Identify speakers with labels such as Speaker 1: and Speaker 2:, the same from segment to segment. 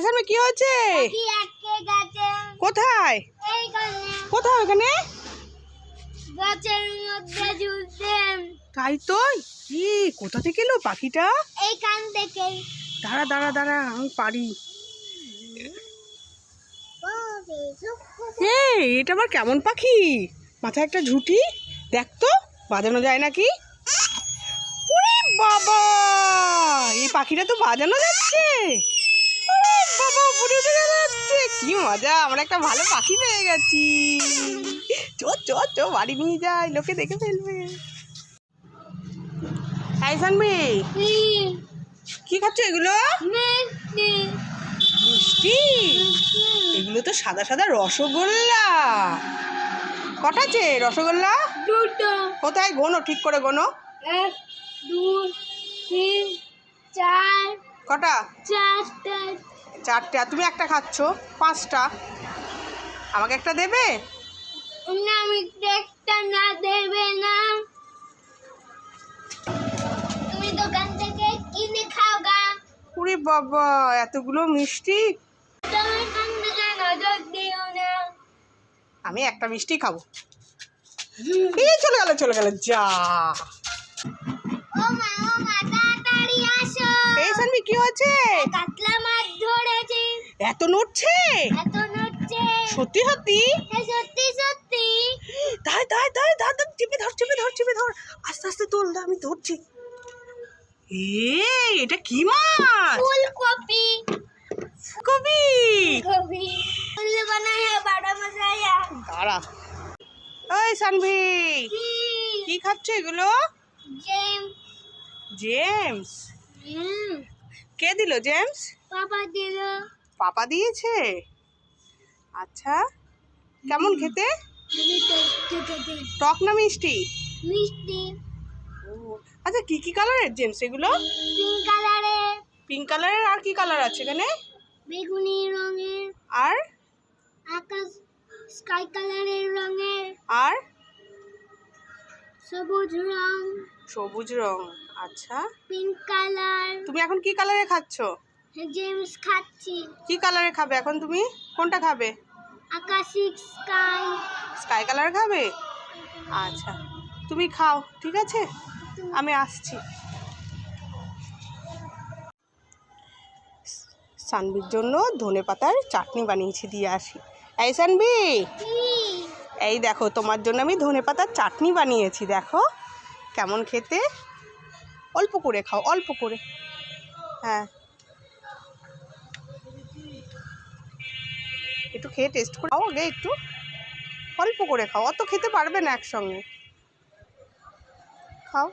Speaker 1: আইসামি কি হয়েছে? কোথায়? কোথায় ওখানে? তাই তো? কি? কোথা থেকে এলো পাখিটা?
Speaker 2: এইখান থেকে।
Speaker 1: দাঁড়া দাঁড়া দাঁড়া আমি পারি। এটা আবার কেমন পাখি? মাথায় একটা ঝুঁটি? দেখ তো বাজানো যায় নাকি? ওরে বাবা! এই পাখিটা তো বাজানো যাচ্ছে। বাবা উপরে উঠে যাচ্ছে। কি মজা আমরা একটা ভালো পাখি পেয়ে গেছি। চো চো চো বাড়ি নিয়ে যাই লোকে দেখে ফেলবে। এই সানবি।
Speaker 2: কি
Speaker 1: কি খাচ্ছ এগুলো?
Speaker 2: মিষ্টি
Speaker 1: মিষ্টি? এগুলো তো সাদা সাদা রসগোল্লা। কটা আছে রসগোল্লা?
Speaker 2: দুটো।
Speaker 1: কোথায় গোনো? ঠিক করে গোনো।
Speaker 2: এক দুই তিন চার
Speaker 1: কটা?
Speaker 2: চারটে।
Speaker 1: আর তুমি একটা খাচ্ছ? পাঁচটা। আমাকে একটা দেবে?
Speaker 2: না আমি একটা না দেবে না। তুমি দোকান থেকে কিনে খাও গা।
Speaker 1: উরে বাবা এতগুলো মিষ্টি? আমি একটা মিষ্টি খাব। এই চলে গেল চলে গেল যা। কি হয়েছে?
Speaker 2: কাতলা মাছ ধরেছি।
Speaker 1: এত নড়ছে?
Speaker 2: এত নড়ছে।
Speaker 1: সত্যি সত্যি?
Speaker 2: সত্যি সত্যি।
Speaker 1: তাই তাই তাই তাই চেপে ধর চেপে ধর চেপে ধর। আস্তে আস্তে তোল আমি ধরছি। এই এটা কি মাছ?
Speaker 2: ফুলকপি।
Speaker 1: কবি
Speaker 2: কপি ফুল বানায়া বাড়া মশাইয়া
Speaker 1: দাঁড়া। ওই সানভি। কি খাচ্ছ এগুলো?
Speaker 2: জেম।
Speaker 1: জেমস।
Speaker 2: হুম।
Speaker 1: কে দিল জেমস?
Speaker 2: পাপা দিল।
Speaker 1: পাপা দিয়েছে? আচ্ছা কেমন খেতে? টক না মিষ্টি?
Speaker 2: মিষ্টি।
Speaker 1: ও আচ্ছা কি কি কালারের জেমস এগুলো?
Speaker 2: পিঙ্ক কালারে
Speaker 1: পিঙ্ক কালারের আর কি কালার আছে এখানে?
Speaker 2: বেগুনি রঙের।
Speaker 1: আর?
Speaker 2: আকাশ স্কাই কালারের রঙের।
Speaker 1: আর?
Speaker 2: সবুজ রং।
Speaker 1: সবুজ রং। আচ্ছা।
Speaker 2: পিঙ্ক কালার
Speaker 1: তুমি এখন কি কালারে খাচ্ছ?
Speaker 2: জেমস খাচ্ছি।
Speaker 1: কি কালারে খাবে এখন তুমি? কোনটা খাবে?
Speaker 2: আকাশি স্কাই
Speaker 1: স্কাই কালার খাবে? আচ্ছা। তুমি খাও ঠিক আছে? আমি আসছি। সানবির জন্য ধনে পাতার চাটনি বানিয়েছি দিয়ে আসি। এই সানবি! এই দেখো তোমার জন্য আমি ধনে পাতার চাটনি বানিয়েছি দেখো। কেমন খেতে? অল্প করে খাও অল্প করে। হ্যাঁ। একটু খেয়ে টেস্ট করে খাও আগে একটু। অল্প করে খাও অত খেতে পারবে না একসঙ্গে। খাও।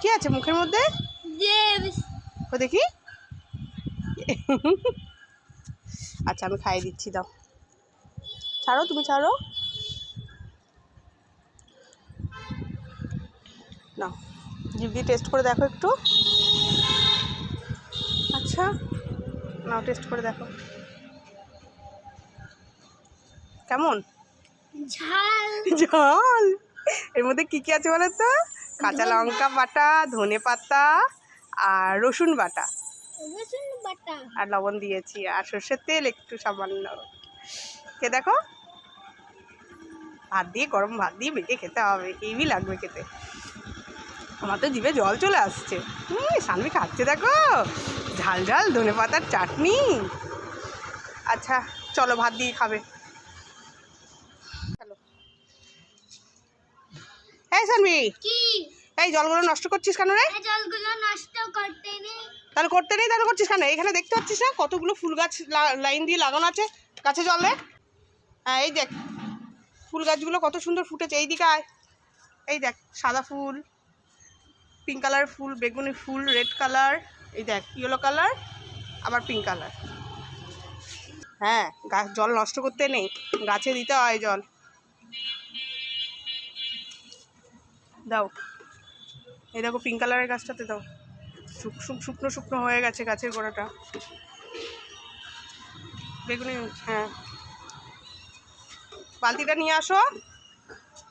Speaker 1: কি আছে মুখের মধ্যে? ও দেখি। আচ্ছা আমি খাইয়ে দিচ্ছি দাও। ছাড়ো তুমি ছাড়ো। না জিভ দিয়ে টেস্ট করে দেখো একটু। আচ্ছা নাও টেস্ট করে দেখো। কেমন?
Speaker 2: ঝাল।
Speaker 1: ঝাল। এর মধ্যে কি কি আছে বলো তো কাঁচা লঙ্কা বাটা ধনে পাতা আর রসুন বাটা। আর লবণ দিয়েছি। আর সর্ষের তেল একটু সামান্য। কে দেখো? ভাত দিয়ে গরম ভাত দিয়ে বেঁকে খেতে হবে। হেভি লাগবে খেতে। আমার তো জিভে জল চলে আসছে। হুম সানবি খাচ্ছে দেখো। ঝাল ঝাল ধনে পাতার চাটনি। আচ্ছা চলো ভাত দিয়ে খাবে। এই সানবি
Speaker 2: কি?
Speaker 1: এই জলগুলো নষ্ট করছিস কেন রে?
Speaker 2: জলগুলো নষ্ট করতে নেই।
Speaker 1: তাহলে করতে নেই তাহলে করছিস কেন? এখানে দেখতে পাচ্ছিস না? কতগুলো ফুল গাছ লাইন দিয়ে লাগানো আছে গাছে জলে। হ্যাঁ এই দেখ। ফুল গাছগুলো কত সুন্দর ফুটেছে। এই দিকে আয়। এই দেখ সাদা ফুল। পিঙ্ক কালার ফুল, বেগুনি ফুল রেড কালার এই দেখ ইয়েলো কালার আবার পিঙ্ক কালার হ্যাঁ গাছ জল নষ্ট করতে নেই, গাছে দিতে হয় জল। দাও। এই দেখো পিঙ্ক কালারের গাছটাতে দাও। শুক শুক, শুকনো শুকনো হয়ে গেছে গাছের গোড়াটা। বেগুনি হ্যাঁ। বালতিটা নিয়ে আসো।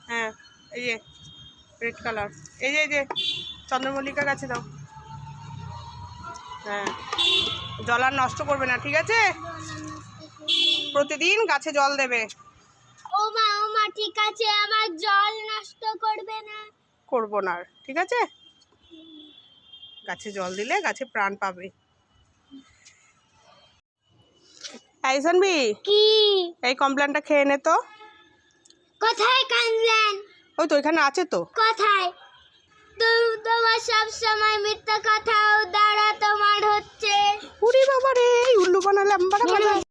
Speaker 1: হ্যাঁ এই যে রেড কালার এই যে এই যে। চন্দ্রমল্লিকা গাছে দাও। হ্যাঁ জল আর নষ্ট করবে না ঠিক আছে? প্রতিদিন গাছে জল দেবে।
Speaker 2: ও মা ও মা ঠিক আছে আমার জল নষ্ট করবে না।
Speaker 1: করব না ঠিক আছে? গাছে জল দিলে গাছে প্রাণ পাবে। এই জানবি
Speaker 2: কি?
Speaker 1: এই কমপ্লেনটা খেয়ে নে তো।
Speaker 2: কোথায় কানলেন
Speaker 1: ওই তো এখানে আছে তো।
Speaker 2: কোথায়? তোমার সব সময় মিথ্যা কথা দ্বারা তোমার হচ্ছে।
Speaker 1: উড়ি বাবা রে উল্লু বানালাম বাড়া।